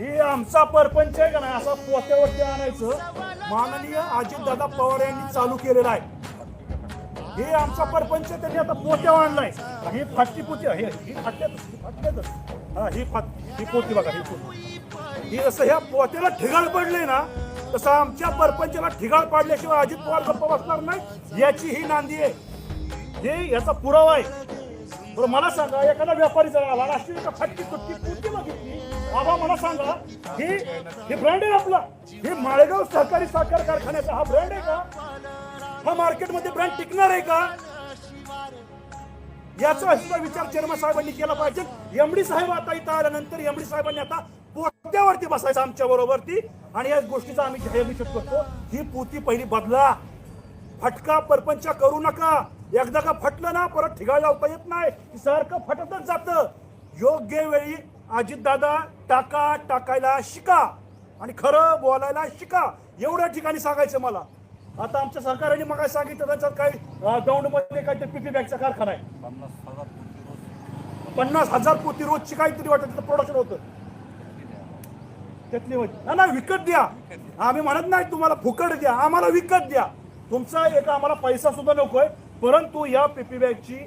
हे आमचा परपंच आहे का नाही? असा पोत्यावरती आणायचं. माननीय अजितदादा पवार यांनी चालू केलेलं आहे. हे आमचा परपंच त्यांनी आता पोत्यावर आणलाय. ही फाटकी पोती आहे ही फाटल्यातच ही फाटल्यातच. हा ही फाट ही पोती बघा ही पोती. ही जसं ह्या पोत्याला ठिगाळ पडले ना तसं आमच्या परपंचाला ठिगाळ पाडल्याशिवाय अजित पवार गप्प बसणार नाही याची ही नांदी आहे. हे याचा पुरावा आहे. बरं मला सांगा एखादा व्यापारी जर आला राष्ट्रीय फटकी फाटकी तुटकी कुठची बघितली बाबा मला सांगा ही हे ब्रँड आहे आपला. हे माळेगाव सहकारी साखर कारखान्याचा हा ब्रँड आहे का? हा मार्केटमध्ये ब्रँड टिकणार आहे का? याचा सुद्धा विचार चेअरमन साहेबांनी केला पाहिजे. एमडी साहेब आता इथं आल्यानंतर एमडी साहेबांनी आता पोत्यावरती बसायचं आमच्या बरोबरती. आणि या गोष्टीचा आम्ही ध्येयभिषेक करतो. ही पोती पहिली बदला. फटका परपंच करू नका. एकदा का फटलं ना परत ठिकाण लावता येत नाही. की सारखं फटतच जातं. योग्य वेळी अजितदादा टाका टाकायला शिका. आणि खरं बोलायला शिका. एवढ्या ठिकाणी सांगायचं मला. आता आमच्या सरकारने मग सांगितलं त्याच्यात काही दौंडमध्ये काहीतरी पीपी बॅगचा कारखाना आहे. पन्नास हजार पन्नास हजार पोती रोजची काहीतरी वाटत प्रोडक्शन होतं. त्यातली ना ना विकत द्या. आम्ही म्हणत नाही तुम्हाला फुकट द्या आम्हाला विकत द्या. तुमचा एक आम्हाला पैसा सुद्धा नकोय परंतु या पीपी बॅगची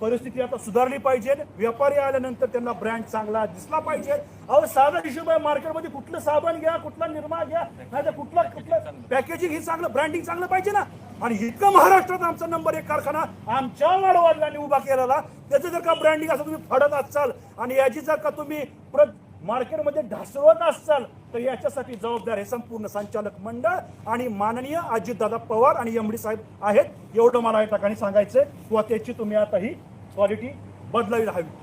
परिस्थिती आता सुधारली पाहिजे. व्यापारी आल्यानंतर त्यांना ब्रँड चांगला दिसला पाहिजे. अहो साधा हिशोब आहे मार्केटमध्ये कुठलं साबण घ्या कुठला निर्मा घ्या नाही कुठला कुठलं पॅकेजिंग ही चांगलं ब्रँडिंग चांगलं पाहिजे ना. आणि इतकं महाराष्ट्रात आमचा नंबर एक कारखाना आमच्या वाडवडिलांनी उभा केलेला. त्याचं जर का ब्रँडिंग असं तुम्ही फडत असाल आणि याची जर का तुम्ही परत मार्केटमध्ये ढासळत असाल तर याच्यासाठी जबाबदार हे संपूर्ण संचालक मंडळ आणि माननीय अजितदादा पवार आणि एमडी साहेब आहेत. एवढं मला या ठिकाणी सांगायचं किंवा त्याची तुम्ही आता ही क्वालिटी बदलावी हवी.